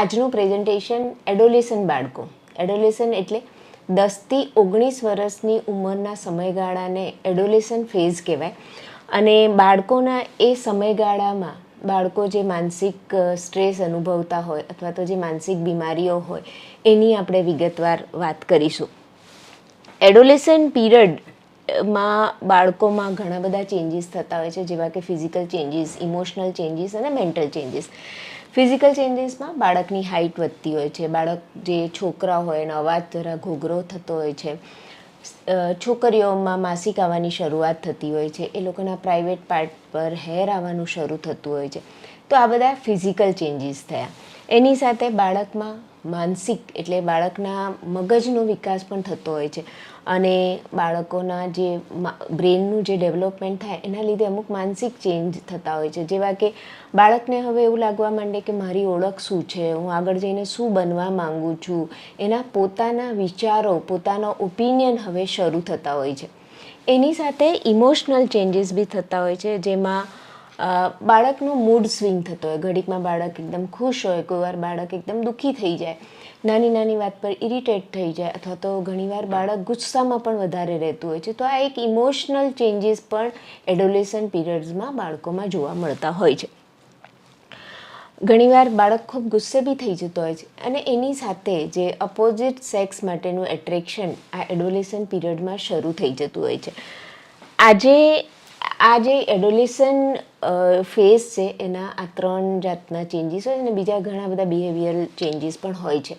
આજનું પ્રેઝન્ટેશન એડોલેસન બાળકો. એડોલેસન એટલે દસથી ઓગણીસ વર્ષની ઉંમરના સમયગાળાને એડોલેસન ફેઝ કહેવાય. અને બાળકોના એ સમયગાળામાં બાળકો જે માનસિક સ્ટ્રેસ અનુભવતા હોય અથવા તો જે માનસિક બીમારીઓ હોય, એની આપણે વિગતવાર વાત કરીશું. એડોલેસન પીરિયડમાં બાળકોમાં ઘણા બધા ચેન્જીસ થતા હોય છે, જેવા કે ફિઝિકલ ચેન્જીસ ઇમોશનલ ચેન્જીસ અને મેન્ટલ ચેન્જીસ ફિઝિકલ ચેન્જીસમાં બાળકની હાઇટ વધતી હોય છે. બાળક જે છોકરા હોય એનો અવાજ જરા ઘોઘરો થતો હોય છે. છોકરીઓમાં માસિક આવવાની શરૂઆત થતી હોય છે. એ લોકોના પ્રાઇવેટ પાર્ટ પર હેર આવવાનું શરૂ થતું હોય છે. તો આ બધા ફિઝિકલ ચેન્જીસ થયા. એની સાથે બાળકમાં માનસિક એટલે બાળકના મગજનો વિકાસ પણ થતો હોય છે. અને બાળકોના જે બ્રેનનું જે ડેવલપમેન્ટ થાય, એના લીધે અમુક માનસિક ચેન્જ થતા હોય છે. જેવા કે બાળકને હવે એવું લાગવા માંડે કે મારી ઓળખ શું છે? હું આગળ જઈને શું બનવા માંગુ છું? એના પોતાના વિચારો, પોતાનો ઓપિનિયન હવે શરૂ થતા હોય છે. એની સાથે ઇમોશનલ ચેન્જીસ બી થતા હોય છે. જેમાં બાળકનો મૂડ સ્વિંગ થતો હોય. ઘડીકમાં બાળક એકદમ ખુશ હોય, કોઈવાર બાળક એકદમ દુઃખી થઈ જાય. નાની નાની વાત પર ઇરિટેટ થઈ જાય અથવા તો ઘણીવાર બાળક ગુસ્સામાં પણ વધારે રહેતું હોય છે. તો આ એક ઇમોશનલ ચેન્જીસ પણ એડોલેસન પીરિયડ્સમાં બાળકોમાં જોવા મળતા હોય છે. ઘણીવાર બાળક ખૂબ ગુસ્સે બી થઈ જતો હોય છે અને એની સાથે જે અપોઝિટ સેક્સ માટેનું એટ્રેક્શન આ એડોલેસન પીરિયડમાં શરૂ થઈ જતું હોય છે. આજે આ જે એડોલિસન ફેઝ છે, એના આ ત્રણ જાતના ચેન્જીસ હોય અને બીજા ઘણા બધા બિહેવિયરલ ચેન્જીસ પણ હોય છે.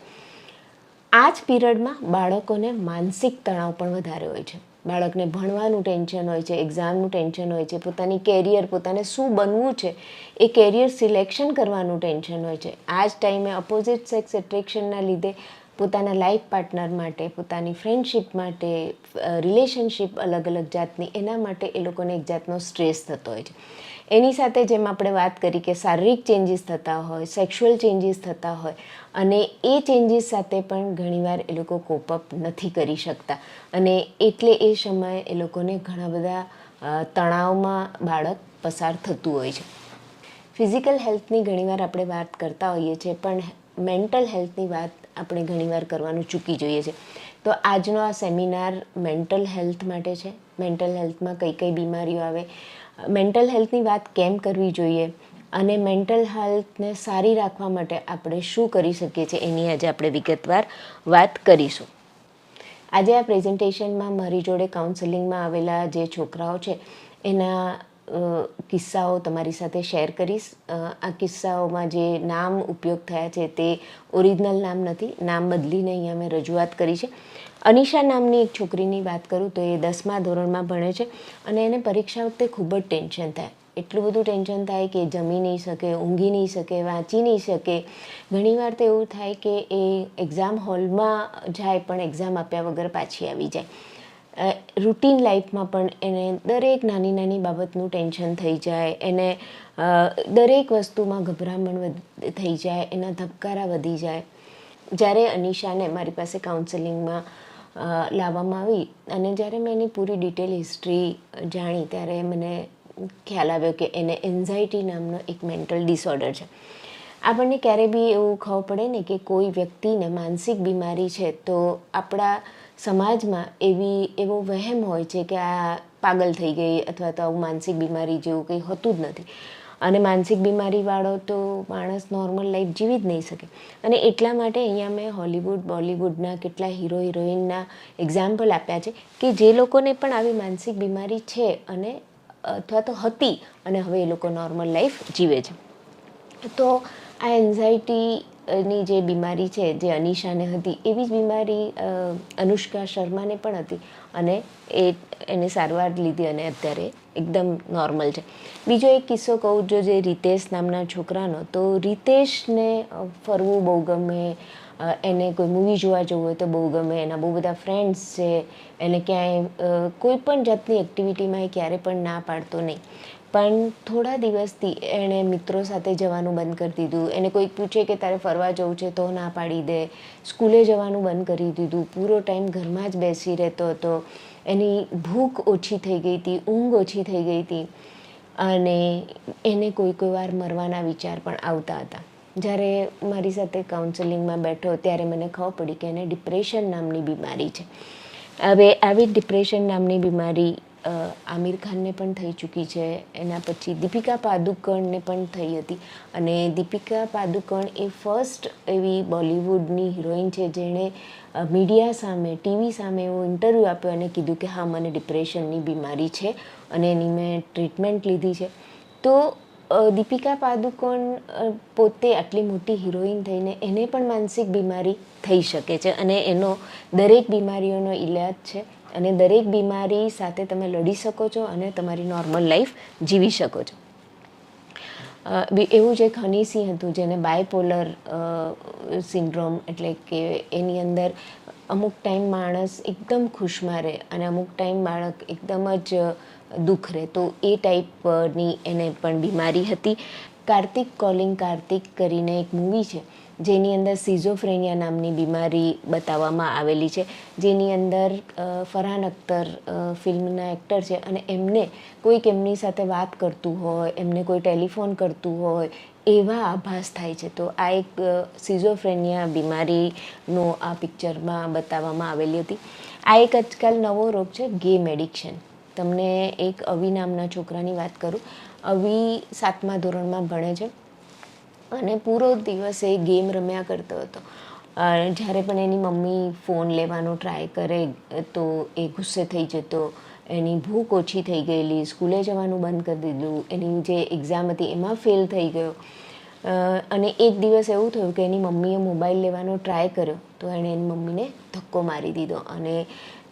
આ જ પીરિયડમાં બાળકોને માનસિક તણાવ પણ વધારે હોય છે. બાળકને ભણવાનું ટેન્શન હોય છે એક્ઝામનું ટેન્શન હોય છે, પોતાની કેરિયર પોતાને શું બનવું છે, એ કેરિયર સિલેક્શન કરવાનું ટેન્શન હોય છે. આ જ ટાઈમે અપોઝિટ સેક્સ એટ્રેક્શનના લીધે પોતાના લાઈફ પાર્ટનર માટે, પોતાની ફ્રેન્ડશીપ માટે રિલેશનશિપ અલગ અલગ જાતની, એના માટે એ લોકોને એક જાતનો સ્ટ્રેસ થતો હોય છે. એની સાથે જેમ આપણે વાત કરી કે શારીરિક ચેન્જીસ થતા હોય સેક્સ્યુઅલ ચેન્જીસ થતા હોય, અને એ ચેન્જીસ સાથે પણ ઘણીવાર એ લોકો કોપઅપ નથી કરી શકતા. અને એટલે એ સમયે એ લોકોને ઘણા બધા તણાવમાં બાળક પસાર થતું હોય છે. ફિઝિકલ હેલ્થની ઘણીવાર આપણે વાત કરતા હોઈએ છીએ, પણ મેન્ટલ હેલ્થની વાત આપણે ઘણીવાર કરવાનું ચૂકી જોઈએ છે તો આજનો આ સેમિનાર મેન્ટલ હેલ્થ માટે છે. મેન્ટલ હેલ્થમાં કઈ કઈ બીમારીઓ આવે, મેન્ટલ હેલ્થની વાત કેમ કરવી જોઈએ અને મેન્ટલ હેલ્થને સારી રાખવા માટે આપણે શું કરી શકીએ છીએ એની આજે આપણે વિગતવાર વાત કરીશું. આજે આ પ્રેઝન્ટેશનમાં મારી જોડે કાઉન્સેલિંગમાં આવેલા જે છોકરાઓ છે, એના કિસ્સાઓ તમારી સાથે શેર કરીશ. આ કિસ્સાઓમાં જે નામ ઉપયોગ થયા છે તે ઓરિજિનલ નામ નથી, નામ બદલીને અહીંયા મેં રજૂઆત કરી છે. અનિશા નામની એક છોકરીની વાત કરું તો એ દસમા ધોરણમાં ભણે છે અને એને પરીક્ષા વખતે ખૂબ જ ટેન્શન થાય. એટલું બધું ટેન્શન થાય કે જમી નહીં શકે, ઊંઘી નહીં શકે, વાંચી નહીં શકે. ઘણીવાર તો એવું થાય કે એ એક્ઝામ હોલમાં જાય પણ એક્ઝામ આપ્યા વગર પાછી આવી જાય. રૂટીન લાઈફમાં પણ એને દરેક નાની નાની બાબતનું ટેન્શન થઈ જાય, એને દરેક વસ્તુમાં ગભરામણ થઈ જાય, એના ધબકારા વધી જાય. જ્યારે અનિશાને મારી પાસે કાઉન્સેલિંગમાં લાવવામાં આવી અને જ્યારે મેં એની પૂરી ડિટેલ હિસ્ટ્રી જાણી, ત્યારે મને ખ્યાલ આવ્યો કે એને એન્ઝાયટી નામનો એક મેન્ટલ ડિસઓર્ડર છે. આપણને ક્યારે બી એવું ખબર પડે ને કે કોઈ વ્યક્તિને માનસિક બીમારી છે, તો આપણા સમાજમાં એવી, એવો વહેમ હોય છે કે આ પાગલ થઈ ગઈ અથવા તો આવું માનસિક બીમારી જેવું કંઈ હોતું જ નથી. અને માનસિક બીમારીવાળો તો માણસ નોર્મલ લાઈફ જીવી જ નહીં શકે. અને એટલા માટે અહીંયા મેં હોલિવૂડ બોલિવૂડના કેટલા હીરો હિરોઈનના એક્ઝામ્પલ આપ્યા છે કે જે લોકોને પણ આવી માનસિક બીમારી છે અને અથવા તો હતી અને હવે એ લોકો નોર્મલ લાઈફ જીવે છે. તો આ એન્ઝાયટીની જે બીમારી છે, જે અનિશાને હતી, એવી જ બીમારી અનુષ્કા શર્માને પણ હતી અને એ એને સારવાર લીધી અને અત્યારે એકદમ નોર્મલ છે. બીજો એક કિસ્સો કહું, જો જે રીતેશ નામના છોકરાનો, તો રીતેશને ફરવું બહુ ગમે એને કોઈ મૂવી જોવા જવું હોય તો બહુ ગમે, એના બહુ બધા ફ્રેન્ડ્સ છે, એને ક્યાંય કોઈ પણ જાતની એક્ટિવિટીમાં એ ક્યારે પણ ના પાડતો નહીં. પણ થોડા દિવસથી એણે મિત્રો સાથે જવાનું બંધ કરી દીધું. એને કોઈક પૂછે કે તારે ફરવા જવું છે તો ના પાડી દે. સ્કૂલે જવાનું બંધ કરી દીધું. પૂરો ટાઈમ ઘરમાં જ બેસી રહેતો હતો. એની ભૂખ ઓછી થઈ ગઈ હતી, ઊંઘ ઓછી થઈ ગઈ હતી અને એને કોઈ કોઈ વાર મરવાના વિચાર પણ આવતા હતા. જ્યારે મારી સાથે કાઉન્સેલિંગમાં બેઠો ત્યારે મને ખબર પડી કે એને ડિપ્રેશન નામની બીમારી છે. હવે આવી ડિપ્રેશન નામની બીમારી આમિર ખાનને પણ થઈ ચૂકી છે. એના પછી દીપિકા પાદુકોણને પણ થઈ હતી. અને દીપિકા પાદુકોણ એ ફર્સ્ટ એવી બોલિવૂડની હિરોઈન છે જેણે મીડિયા સામે ટીવી સામે એવો ઇન્ટરવ્યૂ આપ્યો અને કીધું કે હા, મને ડિપ્રેશનની બીમારી છે અને એની મેં ટ્રીટમેન્ટ લીધી છે. તો દીપિકા પાદુકોણ પોતે આટલી મોટી હિરોઈન થઈને એને પણ માનસિક બીમારી થઈ શકે છે અને એનો દરેક બીમારીઓનો ઈલાજ છે. અને દરેક બીમારી સાથે તમે લડી શકો છો અને તમારી નોર્મલ લાઈફ જીવી શકો છો. એવું જ એક હની સિંહ હતું, જેને બાયપોલર સિન્ડ્રોમ એટલે કે એની અંદર અમુક ટાઈમ માણસ એકદમ ખુશમાં રહે અને અમુક ટાઈમ બાળક એકદમ જ દુઃખ રહે, તો એ ટાઈપની એને પણ બીમારી હતી. કાર્તિક કોલિંગ કાર્તિક કરીને એક મૂવી છે. જેની અંદર સિઝોફ્રેનિયા નામની બીમારી બતાવવામાં આવેલી છે, જેની અંદર ફરહાન અખ્તર ફિલ્મના એક્ટર છે અને એમને કોઈક એમની સાથે વાત કરતું હોય, એમને કોઈ ટેલિફોન કરતું હોય, એવા આભાસ થાય છે. તો આ એક સિઝોફ્રેનિયા બીમારીનો આ પિક્ચરમાં બતાવવામાં આવેલી હતી. આ એક આજકાલ નવો રોગ છે ગેમ એડિક્શન તમને એક અવિ નામના છોકરાની વાત કરું. અવિ સાતમા ધોરણમાં ભણે છે. અને પૂરો દિવસ એ ગેમ રમ્યા કરતો હતો. જ્યારે પણ એની મમ્મી ફોન લેવાનો ટ્રાય કરે, તો એ ગુસ્સે થઈ જતો, એની ભૂખ ઓછી થઈ ગયેલી, સ્કૂલે જવાનું બંધ કરી દીધું, એની જે એક્ઝામ હતી એમાં ફેલ થઈ ગયો. અને એક દિવસ એવું થયું કે એની મમ્મીએ મોબાઈલ લેવાનો ટ્રાય કર્યો, તો એણે એની મમ્મીને ધક્કો મારી દીધો. અને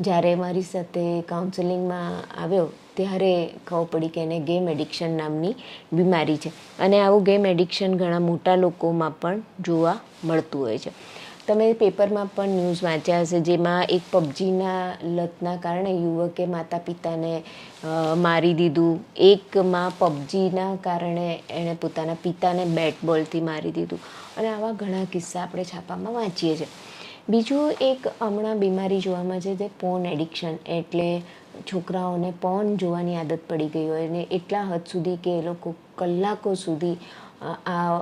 જ્યારે મારી સાથે કાઉન્સેલિંગમાં આવ્યો ત્યારે ખબર પડી કે એને ગેમ એડિક્શન નામની બીમારી છે. અને આવું ગેમ એડિક્શન ઘણા મોટા લોકોમાં પણ જોવા મળતું હોય છે. તમે પેપરમાં પણ ન્યૂઝ વાંચ્યા હશે, જેમાં એક પબજીના લતના કારણે યુવકે માતા પિતાને મારી દીધું. એકમાં પબજીના કારણે એણે પોતાના પિતાને બેટ બોલથી મારી દીધું. અને આવા ઘણા કિસ્સા આપણે છાપામાં વાંચીએ છીએ. બીજું એક હમણાં બીમારી જોવામાં છે તે ફોન એડિક્શન, એટલે છોકરાઓને પોન જોવાની આદત પડી ગઈ હોય અને એટલા હદ સુધી કે એ લોકો કલાકો સુધી આ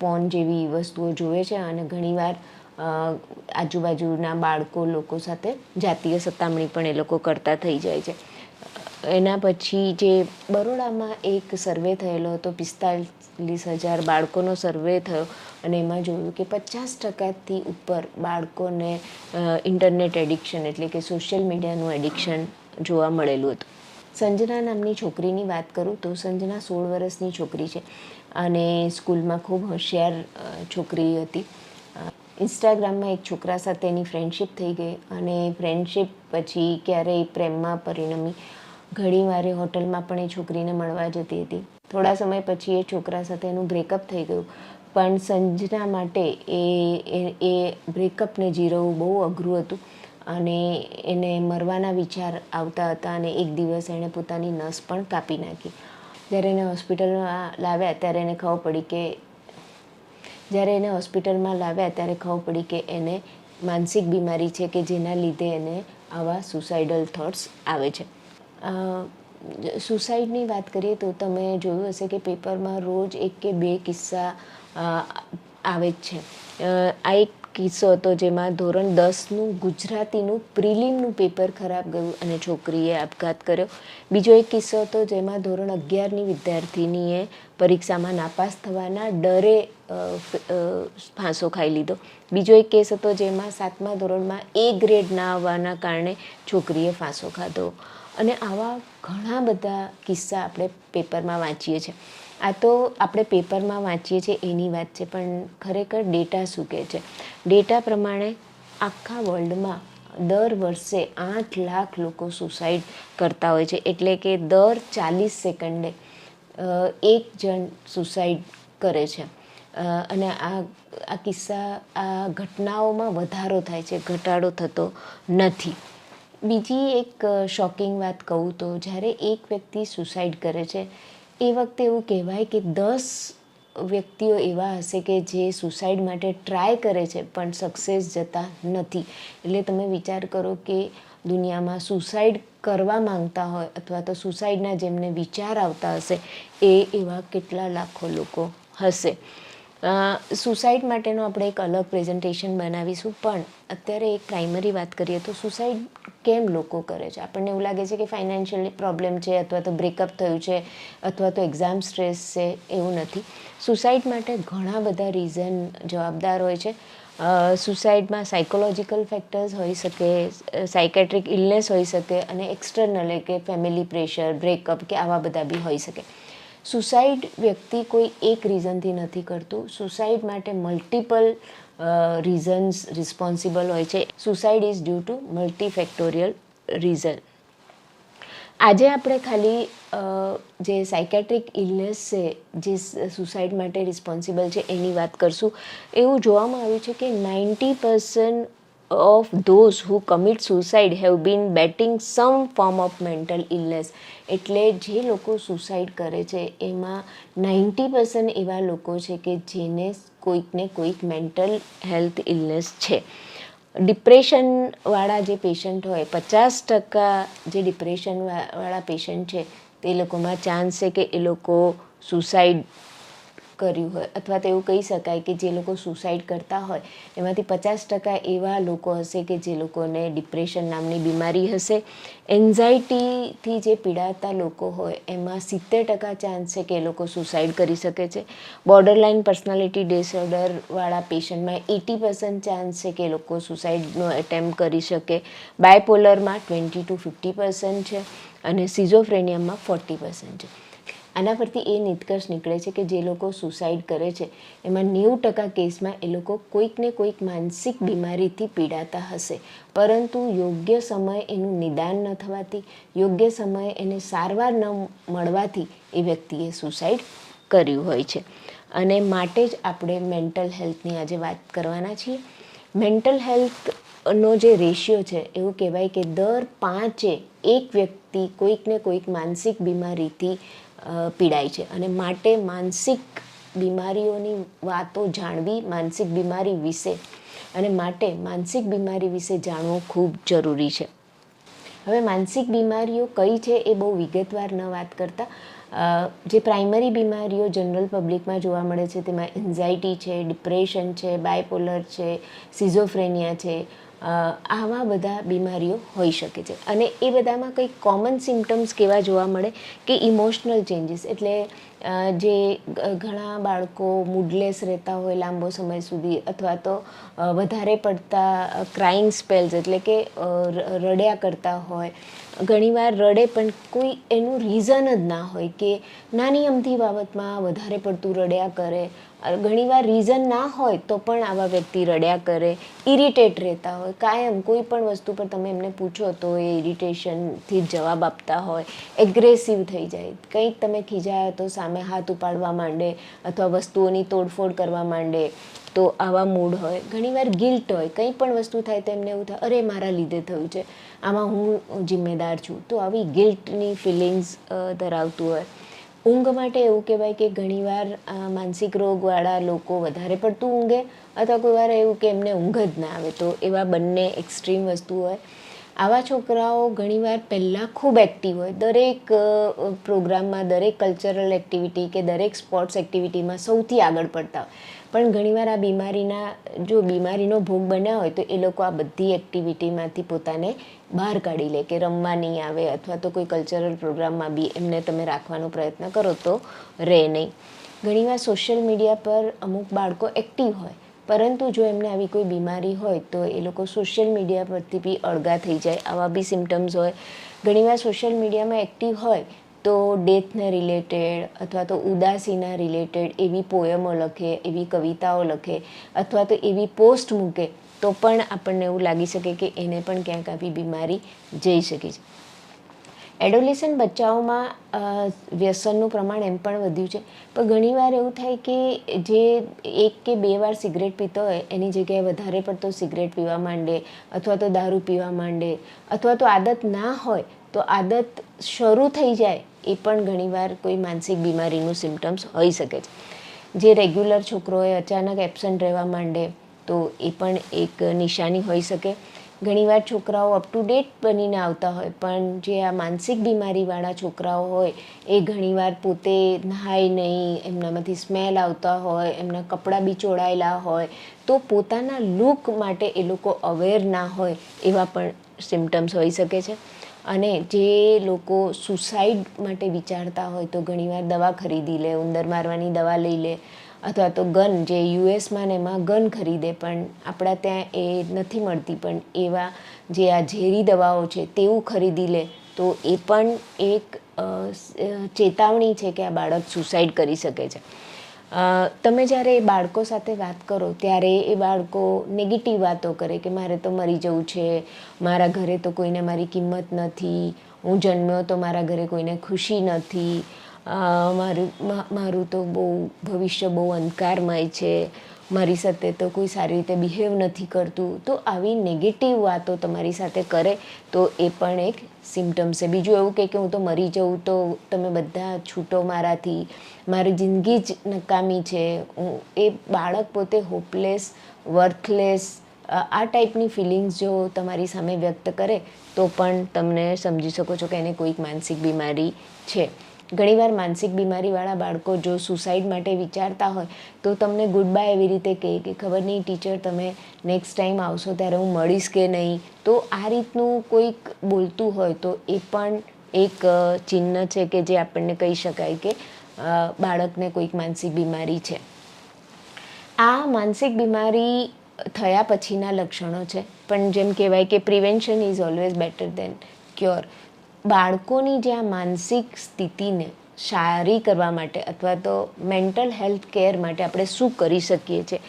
પોન જેવી વસ્તુઓ જોવે છે અને ઘણીવાર આજુબાજુના બાળકો લોકો સાથે જાતીય સતામણી પણ એ લોકો કરતા થઈ જાય છે. એના પછી જે બરોડામાં એક સર્વે થયેલો હતો, પિસ્તાલીસ હજાર બાળકોનો સર્વે થયો અને એમાં જોયું કે પચાસ ટકાથી ઉપર બાળકોને ઇન્ટરનેટ એડિક્શન એટલે કે સોશિયલ મીડિયાનું એડિક્શન જોવા મળેલું હતું. સંજના નામની છોકરીની વાત કરું તો સંજના સોળ વર્ષની છોકરી છે અને સ્કૂલમાં ખૂબ હોશિયાર છોકરી હતી. ઇન્સ્ટાગ્રામમાં એક છોકરા સાથે એની ફ્રેન્ડશિપ થઈ ગઈ અને ફ્રેન્ડશિપ પછી ક્યારેય પ્રેમમાં પરિણમી. ઘણીવારે હોટલમાં પણ એ છોકરીને મળવા જતી હતી. થોડા સમય પછી એ છોકરા સાથે એનું બ્રેકઅપ થઈ ગયું. પણ સંજના માટે એ- એ બ્રેકઅપને જીરવવું બહુ અઘરું હતું. અને એને મરવાના વિચાર આવતા હતા અને એક દિવસ એણે પોતાની નસ પણ કાપી નાખી. જ્યારે એને હોસ્પિટલમાં લાવ્યા ત્યારે એને ખબર પડી કે જ્યારે એને હોસ્પિટલમાં લાવ્યા ત્યારે ખબર પડી કે એને માનસિક બીમારી છે કે જેના લીધે એને આવા સુસાઇડલ થોટ્સ આવે છે. સુસાઇડની વાત કરીએ તો તમે જોયું હશે કે પેપરમાં રોજ એક કે બે કિસ્સા આવે જ છે. આ એક કિસ્સો હતો જેમાં ધોરણ દસનું ગુજરાતીનું પ્રિલિમનું પેપર ખરાબ ગયું અને છોકરીએ આપઘાત કર્યો. બીજો એક કિસ્સો હતો જેમાં ધોરણ અગિયારની વિદ્યાર્થીનીએ પરીક્ષામાં નાપાસ થવાના ડરે ફાંસો ખાઈ લીધો. બીજો એક કેસ હતો જેમાં સાતમા ધોરણમાં એ ગ્રેડ ના આવવાના કારણે છોકરીએ ફાંસો ખાધો. અને આવા ઘણા બધા કિસ્સા આપણે પેપરમાં વાંચીએ છીએ. આ તો આપણે પેપરમાં વાંચીએ છીએ, એની વાત છે, પણ ખરેખર ડેટા શું કહે છે? ડેટા પ્રમાણે આખા વર્લ્ડમાં દર વર્ષે આઠ લાખ લોકો સુસાઇડ કરતા હોય છે, એટલે કે દર ચાલીસ સેકન્ડે એક જણ સુસાઇડ કરે છે. અને આ આ કિસ્સા, આ ઘટનાઓમાં વધારો થાય છે, ઘટાડો થતો નથી. બીજી એક શોકિંગ વાત કહું તો, જ્યારે એક વ્યક્તિ સુસાઇડ કરે છે એ વખતે એવું કહેવાય કે દસ વ્યક્તિઓ એવા હશે કે જે સુસાઇડ માટે ટ્રાય કરે છે, પણ સક્સેસ જતા નથી. એટલે તમે વિચાર કરો કે દુનિયામાં સુસાઇડ કરવા માંગતા હોય અથવા તો સુસાઇડના જેમને વિચાર આવતા હશે, એ એવા કેટલા લાખો લોકો હશે. સુસાઇડ માટેનો આપણે એક અલગ પ્રેઝન્ટેશન બનાવીશું, પણ અત્યારે એક પ્રાઇમરી વાત કરીએ તો સુસાઇડ કેમ લોકો કરે છે? આપણને એવું લાગે છે કે ફાઇનાન્શિયલ પ્રોબ્લેમ છે અથવા તો બ્રેકઅપ થયું છે અથવા તો એક્ઝામ સ્ટ્રેસ છે, એવું નથી. સુસાઇડ માટે ઘણા બધા રીઝન જવાબદાર હોય છે. સુસાઇડમાં સાયકોલોજીકલ ફેક્ટર્સ હોઈ શકે સાયકેટ્રિક ઇલનેસ હોઈ શકે અને એક્સટર્નલ કે ફેમિલી પ્રેશર બ્રેકઅપ કે આવા બધા બી હોઈ શકે. સુસાઇડ વ્યક્તિ કોઈ એક રીઝનથી નથી કરતું. સુસાઇડ માટે મલ્ટિપલ રીઝન્સ રિસ્પોન્સિબલ હોય છે. Suicide is due to multifactorial reason આજે આપણે ખાલી જે સાયકેટ્રિક ઇલનેસ છે, જે સુસાઇડ માટે રિસ્પોન્સિબલ છે, એની વાત કરશું. એવું જોવામાં આવ્યું છે કે ninety percent of those who commit suicide have been battling some form of mental illness એટલે જે લોકો સુસાઇડ કરે છે, એમાં નાઇન્ટી પર્સન્ટ એવા લોકો છે કે જેને કોઈકને કોઈક મેન્ટલ હેલ્થ ઇલનેસ છે. ડિપ્રેશનવાળા જે પેશન્ટ હોય, પચાસ ટકા જે ડિપ્રેશન વાળા પેશન્ટ છે, તે લોકોમાં ચાન્સ છે કે એ લોકો સુસાઇડ કર્યું હોય અથવા તો એવું કહી શકાય કે જે લોકો સુસાઇડ કરતા હોય, એમાંથી પચાસ ટકા એવા લોકો હશે કે જે લોકોને ડિપ્રેશન નામની બીમારી હશે. એન્ઝાયટીથી જે પીડાતા લોકો હોય, એમાં સિત્તેર ટકા ચાન્સ છે કે એ લોકો સુસાઇડ કરી શકે છે. બોર્ડરલાઇન પર્સનાલિટી ડિસઓર્ડરવાળા પેશન્ટમાં એટી પર્સન્ટ ચાન્સ છે કે લોકો સુસાઇડનો એટેમ્પ કરી શકે. બાયપોલરમાં ટ્વેન્ટી ટુ ફિફ્ટી પર્સન્ટ છે અને સિઝોફ્રેનિયમમાં ફોર્ટી પર્સન્ટ છે. આના પરથી એ નિષ્કર્ષ નીકળે છે કે જે લોકો સુસાઇડ કરે છે, એમાં નેવું ટકા કેસમાં એ લોકો કોઈકને કોઈક માનસિક બીમારીથી પીડાતા હશે. પરંતુ યોગ્ય સમયે એનું નિદાન ન થવાથી, યોગ્ય સમયે એને સારવાર ન મળવાથી એ વ્યક્તિએ સુસાઇડ કર્યું હોય છે. અને માટે જ આપણે મેન્ટલ હેલ્થની આજે વાત કરવાના છીએ. મેન્ટલ હેલ્થનો જે રેશિયો છે, એવું કહેવાય કે દર પાંચે એક વ્યક્તિ કોઈકને કોઈક માનસિક બીમારીથી પીડાય છે. અને માટે માનસિક બીમારીઓની વાતો જાણવી, માનસિક બીમારી વિશે અને માટે માનસિક બીમારી વિશે જાણવું ખૂબ જરૂરી છે. હવે માનસિક બીમારીઓ કઈ છે એ બહુ વિગતવાર ન વાત કરતાં. જે પ્રાઇમરી બીમારીઓ જનરલ પબ્લિકમાં જોવા મળે છે, તેમાં એન્ઝાયટી છે, ડિપ્રેશન છે, બાયપોલર છે, સિઝોફ્રેનિયા છે આવા બધા બીમારીઓ હોઈ શકે છે. અને એ બધામાં કંઈક કોમન સિમ્ટમ્સ કેવા જોવા મળે કે ઇમોશનલ ચેન્જીસ એટલે જે ઘણા બાળકો મૂડલેસ રહેતા હોય લાંબો સમય સુધી અથવા તો વધારે પડતા ક્રાઇંગ સ્પેલ્સ એટલે કે રડ્યા કરતા હોય. ઘણીવાર રડે પણ કોઈ એનું રીઝન જ ના હોય કે નાની અમથી બાબતમાં વધારે પડતું રડ્યા કરે ઘણીવાર રીઝન ના હોય તો પણ આવા વ્યક્તિ રડ્યા કરે ઇરિટેટ રહેતા હોય. કાયમ કોઈ પણ વસ્તુ પર તમે એમને પૂછો તો એ ઇરિટેશનથી જવાબ આપતા હોય. એગ્રેસિવ થઈ જાય. કંઈક તમે ખીજાયો તો સામે હાથ ઉપાડવા માંડે અથવા વસ્તુઓની તોડફોડ કરવા માંડે તો આવા મૂડ હોય. ઘણીવાર ગિલ્ટ હોય. કંઈ પણ વસ્તુ થાય તો એમને એવું થાય, અરે, મારા લીધે થયું છે. આમાં હું જિમ્મેદાર છું. તો આવી ગિલ્ટની ફિલિંગ્સ ધરાવતું હોય. ઊંઘ માટે એવું કહેવાય કે ઘણીવાર માનસિક રોગવાળા લોકો વધારે પડતું ઊંઘે અથવા કોઈ વાર એવું કે એમને ઊંઘ જ ના આવે. તો એવા બંને એક્સ્ટ્રીમ વસ્તુ હોય. આવા છોકરાઓ ઘણીવાર પહેલાં ખૂબ એક્ટિવ હોય. દરેક પ્રોગ્રામમાં દરેક કલ્ચરલ એક્ટિવિટી કે દરેક સ્પોર્ટ્સ એક્ટિવિટીમાં સૌથી આગળ પડતા હોય. પણ ઘણીવાર આ બીમારીના, જો બીમારીનો ભોગ બન્યા હોય તો એ લોકો આ બધી એક્ટિવિટીમાંથી પોતાને બહાર કાઢી લે કે રમવા નહીં આવે અથવા તો કોઈ કલ્ચરલ પ્રોગ્રામમાં બી એમને તમે રાખવાનો પ્રયત્ન કરો તો રહે નહીં. ઘણીવાર સોશિયલ મીડિયા પર અમુક બાળકો એક્ટિવ હોય. પરંતુ જો એમને આવી કોઈ બીમારી હોય તો એ લોકો સોશિયલ મીડિયા પરથી બી અળગા થઈ જાય. આવા બી સિમ્ટમ્સ હોય. ઘણીવાર સોશિયલ મીડિયામાં એક્ટિવ હોય તો ડેથને રિલેટેડ અથવા તો ઉદાસીના રિલેટેડ એવી પોયમો લખે, એવી કવિતાઓ લખે અથવા તો એવી પોસ્ટ મૂકે તો પણ આપણને એવું લાગી શકે કે એને પણ ક્યાંક આવી બીમારી જઈ શકે છે. એડોલેસન બચ્ચાઓમાં વ્યસનનું પ્રમાણ એમ પણ વધ્યું છે. પણ ઘણીવાર એવું થાય કે જે એક કે બે વાર સિગરેટ પીતો હોય, એની જગ્યાએ વધારે પડતો સિગરેટ પીવા માંડે, અથવા તો દારૂ પીવા માંડે, અથવા તો આદત ના હોય, તો આદત શરૂ થઈ જાય, એ પણ ઘણીવાર કોઈ માનસિક બીમારીનું સિમ્ટમ્સ હોઈ શકે છે. જે રેગ્યુલર છોકરો હોય અચાનક એબસન્ટ રહેવા માંડે, તો એ પણ એક નિશાની હોઈ શકે. ઘણીવાર છોકરાઓ અપ ટુ ડેટ બનીને આવતા હોય, પણ જે આ માનસિક બીમારીવાળા છોકરાઓ હોય, એ ઘણીવાર પોતે નહાય નહીં, એમનામાંથી સ્મેલ આવતા હોય, એમના કપડાં બી ચોડાયેલા હોય, તો પોતાના લુક માટે એ લોકો અવેર ના હોય એવા પણ સિમ્ટમ્સ હોઈ શકે છે. અને જે લોકો સુસાઇડ માટે વિચારતા હોય તો ઘણીવાર દવા ખરીદી લે, ઉંદર મારવાની દવા લઈ લે અથવા તો ગન જે યુએસમાં ને એમાં ગન ખરીદે, પણ આપણા ત્યાં એ નથી મળતી. પણ એવા જે આ ઝેરી દવાઓ છે તેવું ખરીદી લે, તો એ પણ એક ચેતવણી છે કે આ બાળક સુસાઇડ કરી શકે છે. તમે જ્યારે એ બાળકો સાથે વાત કરો, ત્યારે એ બાળકો નેગેટિવ વાતો કરે કે મારે તો મરી જવું છે, મારા ઘરે તો કોઈને મારી કિંમત નથી, હું જન્મ્યો તો મારા ઘરે કોઈને ખુશી નથી મારું મારું તો બહુ, ભવિષ્ય બહુ અંધકારમય છે. મારી સાથે તો કોઈ સારી રીતે બિહેવ નથી કરતું. તો આવી નેગેટિવ વાતો તમારી સાથે કરે, તો એ પણ એક સિમ્ટમ છે. બીજું એવું કે હું તો મરી જાઉં તો તમે બધા છૂટો મારાથી. મારી જિંદગી જ નકામી છે. હું, એ બાળક પોતે હોપલેસ વર્થલેસ આ ટાઈપની ફિલિંગ્સ જો તમારી સામે વ્યક્ત કરે, તો પણ તમને સમજી શકો છો કે એને કોઈક માનસિક બીમારી છે. ઘણીવાર માનસિક બીમારીવાળા બાળકો જો સુસાઇડ માટે વિચારતા હોય, તો તમને ગુડ બાય એવી રીતે કહે કે ખબર નહીં, ટીચર, તમે નેક્સ્ટ ટાઈમ આવશો ત્યારે હું મળીશ કે નહીં? તો આ રીતનું કોઈક બોલતું હોય, તો એ પણ એક ચિહ્ન છે કે જે આપણને કહી શકાય કે બાળકને કોઈક માનસિક બીમારી છે. આ માનસિક બીમારી થયા પછીના લક્ષણો છે. પણ જેમ કહેવાય કે prevention is always better than cure બાળકોની જે આ માનસિક સ્થિતિને સારી કરવા માટે અથવા તો મેન્ટલ હેલ્થ કેર માટે આપણે શું કરી શકીએ છીએ?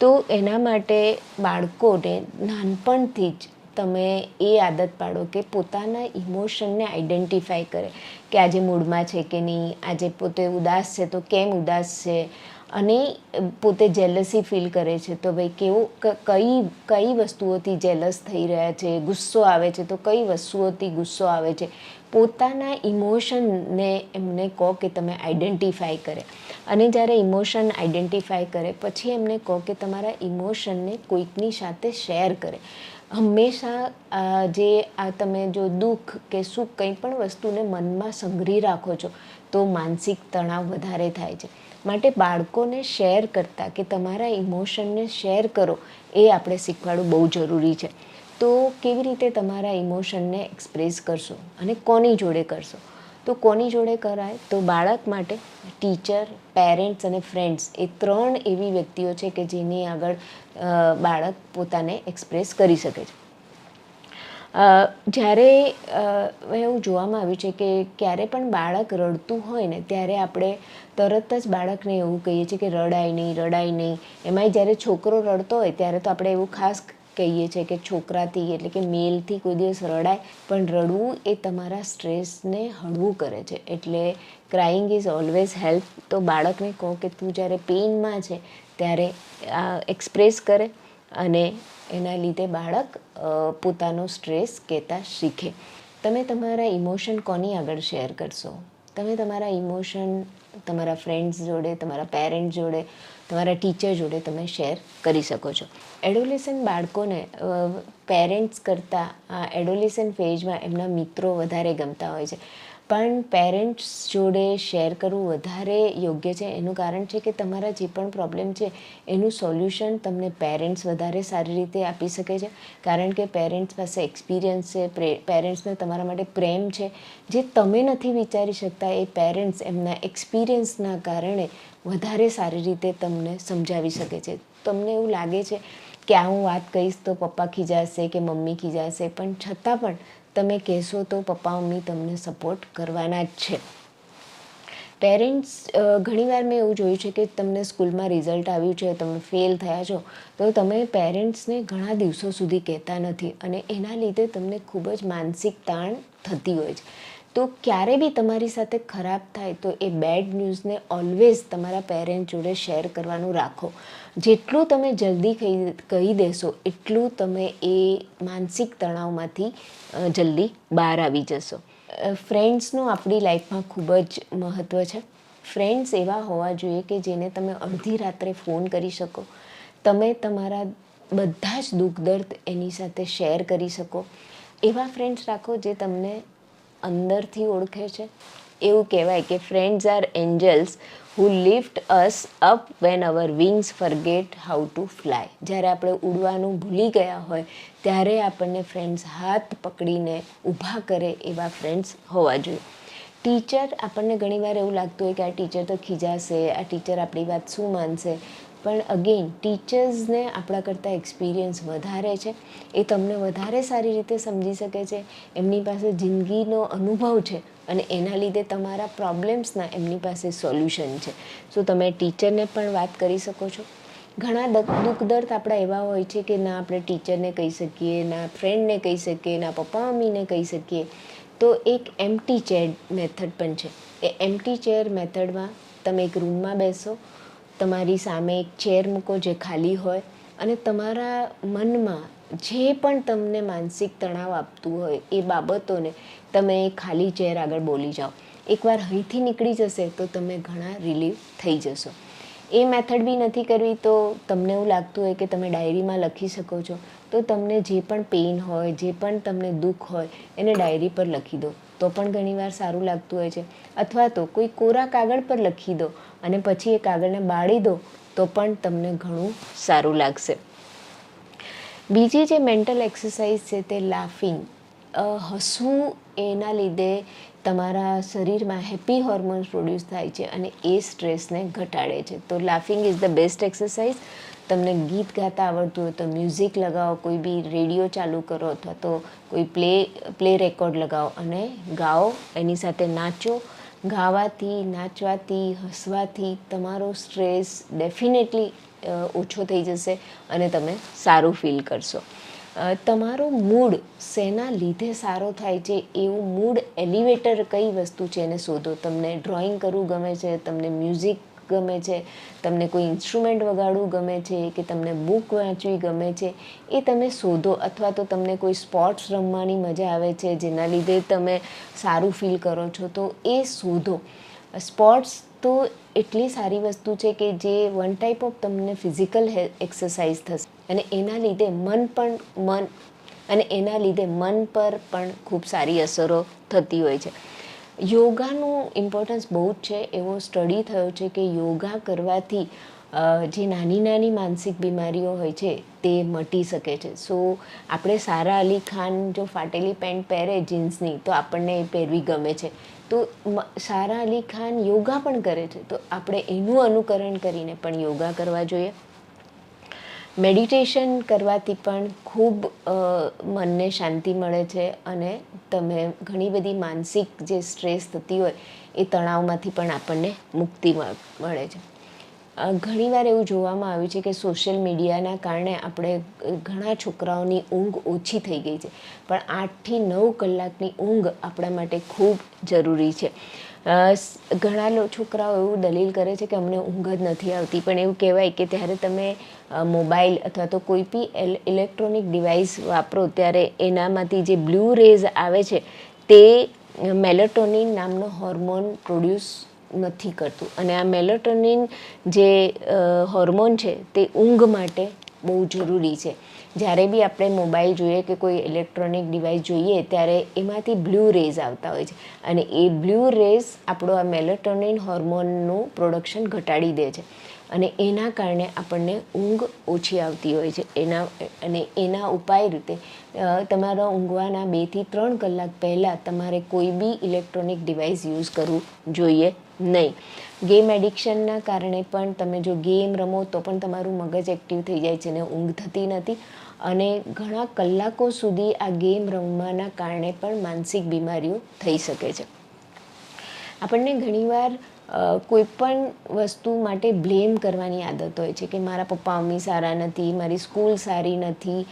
તો એના માટે બાળકોને નાનપણથી જ તમે એ આદત પાડો કે પોતાના ઇમોશનને આઈડેન્ટિફાય કરે કે આજે મૂડમાં છે કે નહીં? આજે પોતે ઉદાસ છે તો કેમ ઉદાસ છે? અને પોતે જેલસી ફીલ કરે છે. તો ભાઈ કેવું કઈ કઈ વસ્તુઓથી જેલસ થઈ રહ્યા છે? ગુસ્સો આવે છે તો કઈ વસ્તુઓથી ગુસ્સો આવે છે? પોતાના ઇમોશનને એમને કહો કે તમે આઈડેન્ટિફાય કરે. અને જ્યારે ઇમોશન આઈડેન્ટિફાય કરે, પછી એમને કહો કે તમારા ઇમોશનને કોઈકની સાથે શેર કરે. હંમેશા જે, આ તમે જો દુઃખ કે સુખ કંઈ પણ વસ્તુને મનમાં સંગ્રહી રાખો છો, તો માનસિક તણાવ વધારે થાય છે. માટે બાળકોને શેર કરતાં કે તમારા ઇમોશનને શેર કરો, એ આપણે શીખવાડવું બહુ જરૂરી છે. તો કેવી રીતે તમારા ઇમોશનને એક્સપ્રેસ કરશો અને કોની જોડે કરશો? તો કોની જોડે કરાય? તો બાળક માટે ટીચર, પેરેન્ટ્સ અને ફ્રેન્ડ્સ એ ત્રણ એવી વ્યક્તિઓ છે કે જેની આગળ બાળક પોતાને એક્સપ્રેસ કરી શકે છે. જ્યારે એવું જોવામાં આવ્યું છે કે ક્યારે પણ બાળક રડતું હોય ને, ત્યારે આપણે તરત જ બાળકને એવું કહીએ છીએ કે રડાય નહીં રડાય નહીં. એમાંય જ્યારે છોકરો રડતો હોય, ત્યારે તો આપણે એવું ખાસ કહીએ છીએ કે છોકરાથી એટલે કે મેલથી કોઈ દિવસ રડાય, પણ રડવું એ તમારા સ્ટ્રેસને હળવું કરે છે. એટલે ક્રાઇંગ ઇઝ ઓલવેઝ હેલ્પ તો બાળકને કહો કે તું જ્યારે પેઇનમાં છે, ત્યારે એક્સપ્રેસ કરે અને એના લીધે બાળક પોતાનો સ્ટ્રેસ કહેતા શીખે. તમે તમારા ઇમોશન કોની આગળ શેર કરશો? તમે તમારા ઇમોશન તમારા ફ્રેન્ડ્સ જોડે, તમારા પેરેન્ટ્સ જોડે, તમારા ટીચર જોડે તમે શેર કરી શકો છો. એડોલેસન બાળકોને પેરેન્ટ્સ કરતાં આ એડોલેસન ફેઝમાં એમના મિત્રો વધારે ગમતા હોય છે. પણ પેરેન્ટ્સ જોડે શેર કરવું વધારે યોગ્ય છે. એનું કારણ છે કે તમારા જે પણ પ્રોબ્લેમ છે, એનું સોલ્યુશન તમને પેરેન્ટ્સ વધારે સારી રીતે આપી શકે છે. કારણ કે પેરેન્ટ્સ પાસે એક્સપિરિયન્સ છે પેરેન્ટ્સને તમારા માટે પ્રેમ છે. જે તમે નથી વિચારી શકતા, એ પેરેન્ટ્સ એમના એક્સપિરિયન્સના કારણે વધારે સારી રીતે તમને સમજાવી શકે છે. તમને એવું લાગે છે કે આ હું વાત કહીશ તો પપ્પા ખીજાશે કે મમ્મી ખીજાશે, પણ છતાં પણ તમે કહેશો તો પપ્પા, મમ્મી તમને સપોર્ટ કરવાના જ છે. પેરેન્ટ્સ ઘણીવાર મેં એવું જોયું છે કે તમને સ્કૂલમાં રિઝલ્ટ આવ્યું છે, તમે ફેલ થયા છો, તો તમે પેરેન્ટ્સને ઘણા દિવસો સુધી કહેતા નથી અને એના લીધે તમને ખૂબ જ માનસિક તાણ થતી હોય છે. તો ક્યારે બી તમારી સાથે ખરાબ થાય તો એ બેડ ન્યૂઝને ઓલવેઝ તમારા પેરેન્ટ જોડે શેર કરવાનું રાખો. જેટલું તમે જલ્દી કહી કહી દેશો, એટલું તમે એ માનસિક તણાવમાંથી જલ્દી બહાર આવી જશો. ફ્રેન્ડ્સનું આપણી લાઈફમાં ખૂબ જ મહત્ત્વ છે. ફ્રેન્ડ્સ એવા હોવા જોઈએ કે જેને તમે અડધી રાત્રે ફોન કરી શકો. તમે તમારા બધા જ દુઃખ દર્દ એની સાથે શેર કરી શકો. એવા ફ્રેન્ડ્સ રાખો જે તમને અંદરથી ઓળખે છે. એવું કહેવાય કે friends are angels who lift us up when our wings forget how to fly જ્યારે આપણે ઉડવાનું ભૂલી ગયા હોય, ત્યારે આપણને ફ્રેન્ડ્સ હાથ પકડીને ઊભા કરે એવા ફ્રેન્ડ્સ હોવા જોઈએ. ટીચર આપણને ઘણીવાર એવું લાગતું હોય કે આ ટીચર તો ખીજાશે, આ ટીચર આપણી વાત શું માનશે? પણ અગેન ટીચર્સને આપણા કરતાં એક્સપિરિયન્સ વધારે છે. એ તમને વધારે સારી રીતે સમજી શકે છે. એમની પાસે જિંદગીનો અનુભવ છે અને એના લીધે તમારા પ્રોબ્લેમ્સના એમની પાસે સોલ્યુશન છે. સો તમે ટીચરને પણ વાત કરી શકો છો. ઘણા દુઃખ દર્દ આપણા એવા હોય છે કે ના આપણે ટીચરને કહી શકીએ, ના ફ્રેન્ડને કહી શકીએ, ના પપ્પા, મમ્મીને કહી શકીએ. તો એક એમટી ચેર મેથડ પણ છે. એ એમટી ચેર મેથડમાં તમે એક રૂમમાં બેસો તમારી સામે એક ચેર મૂકો જે ખાલી હોય અને તમારા મનમાં જે પણ તમને માનસિક તણાવ આપતું હોય એ બાબતોને તમે ખાલી ચેર આગળ બોલી જાઓ. એકવાર અહીંથી નીકળી જશે તો તમે ઘણા રિલીવ થઈ જશો. એ મેથડ બી નથી કરવી તો તમને એવું લાગતું હોય કે તમે ડાયરીમાં લખી શકો છો તો તમને જે પણ પેઇન હોય, જે પણ તમને દુઃખ હોય એને ડાયરી પર લખી દો. તો પણ ઘણીવાર સારું લાગતું હોય છે. અથવા તો કોઈ કોરા કાગળ પર લખી દો અને પછી એ કાગળને બાળી દો, તો પણ તમને ઘણું સારું લાગશે. બીજી જે મેન્ટલ એક્સરસાઇઝ છે તે લાફિંગ હસવું એના લીધે તમારા શરીરમાં હેપી હોર્મોન્સ પ્રોડ્યુસ થાય છે અને એ સ્ટ્રેસને ઘટાડે છે. તો laughing is the best exercise તમને ગીત ગાતા આવડતું હોય તો મ્યુઝિક લગાવો, કોઈ બી રેડિયો ચાલુ કરો અથવા તો કોઈ પ્લે પ્લે રેકોર્ડ લગાવો અને ગાઓ, એની સાથે નાચો. ગાવાથી, નાચવાથી, હસવાથી તમારો સ્ટ્રેસ ડેફિનેટલી ઓછો થઈ જશે અને તમે સારું ફીલ કરશો. તમારો મૂડ શેના લીધે સારો થાય છે એવું મૂડ એલિવેટર કઈ વસ્તુ છે એને શોધો? તમને ડ્રોઈંગ કરવું ગમે છે, તમને મ્યુઝિક ગમે છે, તમને કોઈ ઇન્સ્ટ્રુમેન્ટ વગાડવું ગમે છે, કે તમને બુક વાંચવી ગમે છે, એ તમે શોધો અથવા તો તમને કોઈ સ્પોર્ટ્સ રમવાની મજા આવે છે, જેના લીધે તમે સારું ફીલ કરો છો, તો એ શોધો. સ્પોર્ટ્સ તો એટલી સારી વસ્તુ છે કે જે વન ટાઈપ ઓફ તમને ફિઝિકલ એક્સરસાઇઝ થશે. અને એના લીધે મન પણ મન, અને એના લીધે મન પર પણ ખૂબ સારી અસરો થતી હોય છે. યોગાનું ઇમ્પોર્ટન્સ બહુ જ છે. એવો સ્ટડી થયો છે કે યોગા કરવાથી જે નાની નાની માનસિક બીમારીઓ હોય છે, તે મટી શકે છે. સો આપણે સારા અલી ખાન જો ફાટેલી પેન્ટ પહેરે જીન્સની, તો આપણને એ પહેરવી ગમે છે. તો સારા અલી ખાન યોગા પણ કરે છે. તો આપણે એનું અનુકરણ કરીને પણ યોગા કરવા જોઈએ. મેડિટેશન કરવાથી પણ ખૂબ મનને શાંતિ મળે છે અને તમે ઘણી બધી માનસિક જે સ્ટ્રેસ થતી હોય એ તણાવમાંથી પણ આપણને મુક્તિ મળે છે. ઘણીવાર એવું જોવામાં આવ્યું છે કે સોશિયલ મીડિયાના કારણે આપણે ઘણા છોકરાઓની ઊંઘ ઓછી થઈ ગઈ છે. પણ આઠથી નવ કલાકની ઊંઘ આપણા માટે ખૂબ જરૂરી છે. ઘણા છોકરાઓ એવું દલીલ કરે છે કે અમને ઊંઘ જ નથી આવતી. પણ એવું કહેવાય કે ત્યારે તમે મોબાઈલ અથવા તો કોઈ બી ઇલેક્ટ્રોનિક ડિવાઇસ વાપરો ત્યારે એનામાંથી જે બ્લુ રેઝ આવે છે તે મેલેટોનિન નામનો હોર્મોન પ્રોડ્યુસ નથી કરતું. અને આ મેલેટોનિન જે હોર્મોન છે તે ઊંઘ માટે બહુ જરૂરી છે. જ્યારે બી આપણે મોબાઈલ જોઈએ કે કોઈ ઇલેક્ટ્રોનિક ડિવાઇસ જોઈએ, ત્યારે એમાંથી બ્લુ રેઝ આવતા હોય છે. અને એ બ્લુ રેઝ આપણો આ મેલેટોનિન હોર્મોનનું પ્રોડક્શન ઘટાડી દે છે. અને એના કારણે આપણને ઊંઘ ઓછી આવતી હોય છે. એના, અને એના ઉપાય રીતે તમારા ઊંઘવાના બેથી ત્રણ કલાક પહેલાં તમારે કોઈ બી ઇલેક્ટ્રોનિક ડિવાઇસ યુઝ કરવું જોઈએ નહીં. ગેમ એડિક્શનના કારણે પણ તમે જો ગેમ રમો તો પણ તમારું મગજ એક્ટિવ થઈ જાય છે ને ઊંઘ થતી નથી. અને ઘણા કલાકો સુધી આ ગેમ રમવાના કારણે પણ માનસિક બીમારીઓ થઈ શકે છે. આપણને ઘણીવાર કોઈપણ કોઈ પણ વસ્તુ માટે બ્લેમ કરવાની આદત હોય છે કે મારા પપ્પા મમ્મી સારા નથી, મારી સ્કૂલ સારી નથી.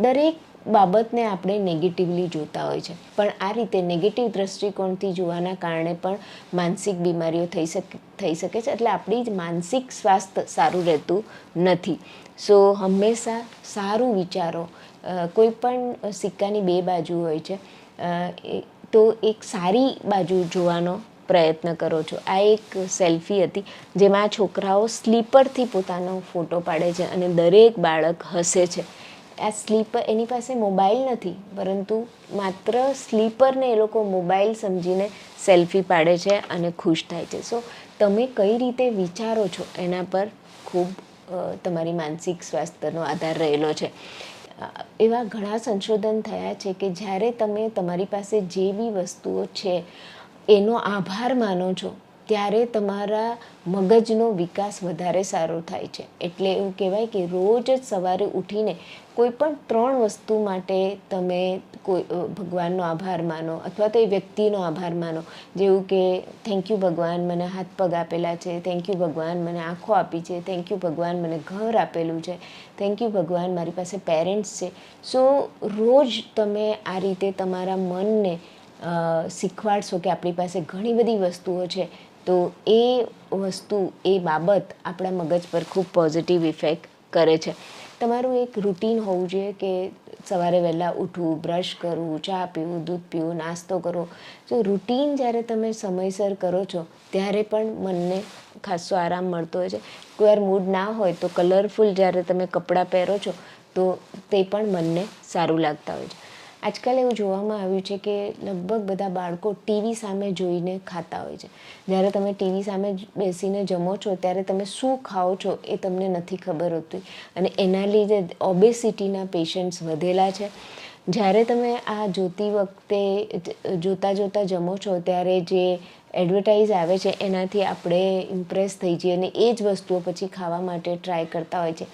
દરેક બાબતને આપણે નેગેટિવલી જોતા હોય છે. પણ આ રીતે નેગેટિવ દ્રષ્ટિકોણથી જોવાના કારણે પણ માનસિક બીમારીઓ થઈ શકે થઈ શકે છે. એટલે આપણી જ માનસિક સ્વાસ્થ્ય સારું રહેતું નથી. સો, હંમેશા સારું વિચારો. કોઈ પણ સિક્કાની બે બાજુ હોય છે. તો એક સારી બાજુ જોવાનો પ્રયત્ન કરો છો. આ એક સેલ્ફી હતી, જેમાં છોકરાઓ સ્લીપરથી પોતાનો ફોટો પાડે છે અને દરેક બાળક હસે છે. આ સ્લીપર, એની પાસે મોબાઈલ નથી, પરંતુ માત્ર સ્લીપરને એ લોકો મોબાઈલ સમજીને સેલ્ફી પાડે છે અને ખુશ થાય છે. સો તમે કઈ રીતે વિચારો છો એના પર ખૂબ તમારી માનસિક સ્વાસ્થ્યનો આધાર રહેલો છે. એવા ઘણા સંશોધન થયા છે કે જ્યારે તમે તમારી પાસે જે બી વસ્તુઓ છે, એનો આભાર માનો છો, ત્યારે તમારા મગજનો વિકાસ વધારે સારો થાય છે. એટલે એવું કહેવાય કે રોજ જ સવારે ઉઠીને કોઈ પણ ત્રણ વસ્તુ માટે તમે કોઈ ભગવાનનો આભાર માનો અથવા તો એ વ્યક્તિનો આભાર માનો. જેવું કે થેન્ક યુ ભગવાન, મને હાથ પગ આપેલા છે. થેન્ક યુ ભગવાન, મને આંખો આપી છે. થેન્ક યુ ભગવાન, મને ઘર આપેલું છે. થેન્ક યુ ભગવાન, મારી પાસે પેરેન્ટ્સ છે. સો રોજ તમે આ રીતે તમારા મનને શીખવાડશો કે આપણી પાસે ઘણી બધી વસ્તુઓ છે, તો એ વસ્તુ, એ બાબત આપણા મગજ પર ખૂબ પોઝિટિવ ઇફેક્ટ કરે છે. તમારું એક રૂટીન હોવું જોઈએ કે સવારે વહેલા ઉઠવું બ્રશ કરવું, ચા પીવું, દૂધ પીવું, નાસ્તો કરવો. જો રૂટીન જ્યારે તમે સમયસર કરો છો, ત્યારે પણ મનને ખાસો આરામ મળતો હોય છે. કોઈવાર મૂડ ના હોય તો કલરફુલ જ્યારે તમે કપડાં પહેરો છો, તો તે પણ મનને સારું લાગતા હોય છે. આજકાલ એવું જોવામાં આવ્યું છે કે લગભગ બધા બાળકો ટીવી સામે જોઈને ખાતા હોય છે. જ્યારે તમે ટીવી સામે બેસીને જમો છો, ત્યારે તમે શું ખાઓ છો એ તમને નથી ખબર હોતી. અને એના લીધે ઓબેસિટીના પેશન્ટ્સ વધેલા છે. જ્યારે તમે આ જોતી વખતે જોતા જોતા જમો છો, ત્યારે જે એડવર્ટાઇઝ આવે છે, એનાથી આપણે ઇમ્પ્રેસ થઈ જઈએ અને એ જ વસ્તુઓ પછી ખાવા માટે ટ્રાય કરતા હોય છે.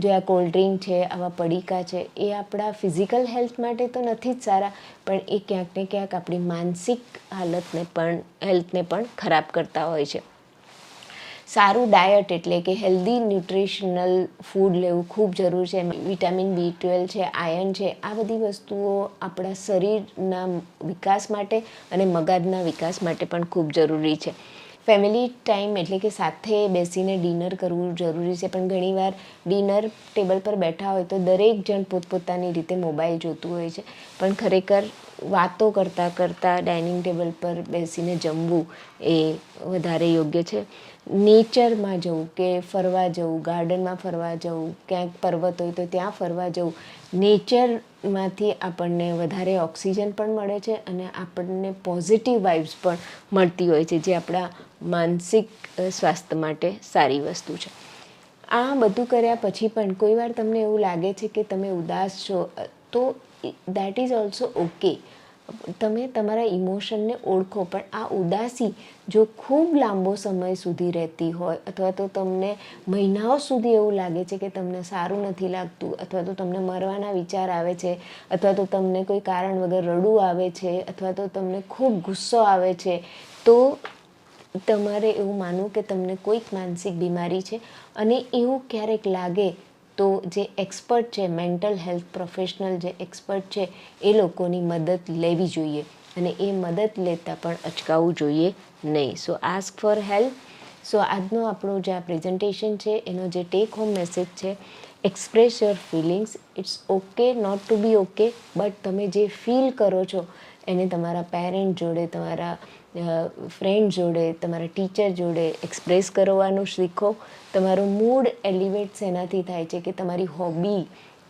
જો આ કોલ્ડ ડ્રિંક છે, આવા પડીકા છે, એ આપણા ફિઝિકલ હેલ્થ માટે તો નથી જ સારા, પણ એ ક્યાંક ને ક્યાંક આપણી માનસિક હાલતને પણ હેલ્થને પણ ખરાબ કરતા હોય છે. સારું ડાયટ એટલે કે હેલ્ધી ન્યુટ્રિશનલ ફૂડ લેવું ખૂબ જરૂર છે. વિટામિન બી ટ્વેલ્વ છે આયર્ન છે, આ બધી વસ્તુઓ આપણા શરીરના વિકાસ માટે અને મગજના વિકાસ માટે પણ ખૂબ જરૂરી છે. ફેમિલી ટાઈમ એટલે કે સાથે બેસીને ડિનર કરવું જરૂરી છે. પણ ઘણીવાર ડિનર ટેબલ પર બેઠા હોય તો દરેક જણ પોતપોતાની રીતે મોબાઈલ જોતું હોય છે. પણ ખરેખર વાતો કરતાં કરતાં ડાઇનિંગ ટેબલ પર બેસીને જમવું એ વધારે યોગ્ય છે. નેચરમાં જવું કે ફરવા જવું, ગાર્ડનમાં ફરવા જવું, ક્યાંક પર્વત હોય તો ત્યાં ફરવા જવું, નેચરમાંથી આપણને વધારે ઓક્સિજન પણ મળે છે અને આપણને પોઝિટિવ વાઇબ્સ પણ મળતી હોય છે. જે આપણા માનસિક સ્વાસ્થ્ય માટે સારી વસ્તુ છે. આ બધું કર્યા પછી પણ કોઈ વાર તમને એવું લાગે છે કે તમે ઉદાસ છો તો દેટ ઇઝ ઓલ્સો ઓકે તમે તમારા ઇમોશનને ઓળખો, પણ આ ઉદાસી જો ખૂબ લાંબો સમય સુધી રહેતી હોય, અથવા તો તમને મહિનાઓ સુધી એવું લાગે છે કે તમને સારું નથી લાગતું, અથવા તો તમને મરવાના વિચાર આવે છે, અથવા તો તમને કોઈ કારણ વગર રડવું આવે છે, અથવા તો તમને ખૂબ ગુસ્સો આવે છે, તો તમારે એવું માનવું કે તમને કોઈક માનસિક બીમારી છે અને એવું ક્યારેક લાગે તો જે એક્સપર્ટ છે મેન્ટલ હેલ્થ પ્રોફેશનલ જે એક્સપર્ટ છે, એ લોકોની મદદ લેવી જોઈએ અને એ મદદ લેતા પણ અચકાવવું જોઈએ નહીં. So ask for help so આજનો આપણો જે આ પ્રેઝન્ટેશન છે, એનો જે ટેક હોમ મેસેજ છે express your feelings it's okay not to be okay but તમે જે ફીલ કરો છો, એને તમારા પેરેન્ટ જોડે, તમારા ફ્રેન્ડ જોડે, તમારા ટીચર જોડે એક્સપ્રેસ કરવાનું શીખો. તમારું મૂડ એલિવેટ્સ એનાથી થાય છે કે તમારી હોબી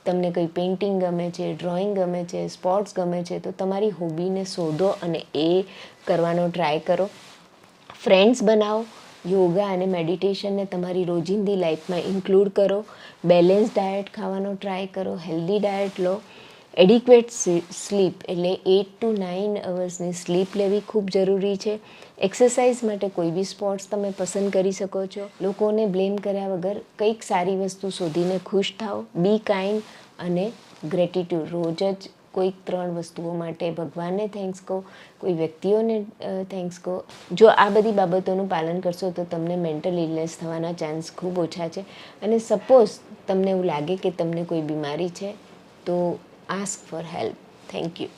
તમને કંઈ પેઇન્ટિંગ ગમે છે ડ્રોઈંગ ગમે છે સ્પોર્ટ્સ ગમે છે, તો તમારી હોબીને શોધો અને એ કરવાનો ટ્રાય કરો. ફ્રેન્ડ્સ બનાવો યોગા અને મેડિટેશનને તમારી રોજિંદી લાઈફમાં ઇન્ક્લુડ કરો. બેલેન્સ ડાયટ ખાવાનો ટ્રાય કરો હેલ્ધી ડાયટ લો. એડિક્વેટ સ્લીપ એટલે એટ ટુ નાઇન અવર્સની સ્લીપ લેવી ખૂબ જરૂરી છે. એક્સરસાઇઝ માટે કોઈ બી સ્પોર્ટ્સ તમે પસંદ કરી શકો છો. લોકોને બ્લેમ કર્યા વગર કંઈક સારી વસ્તુ શોધીને ખુશ થાઓ. બી કાઇન્ડ અને ગ્રેટિટ્યુડ રોજ જ કોઈક ત્રણ વસ્તુઓ માટે ભગવાનને થેન્ક્સ કહો, કોઈ વ્યક્તિઓને થેન્ક્સ કહો. જો આ બધી બાબતોનું પાલન કરશો તો તમને મેન્ટલ ઇલનેસ થવાના ચાન્સ ખૂબ ઓછા છે. અને સપોઝ તમને એવું લાગે કે તમને કોઈ બીમારી છે, તો ask for help thank you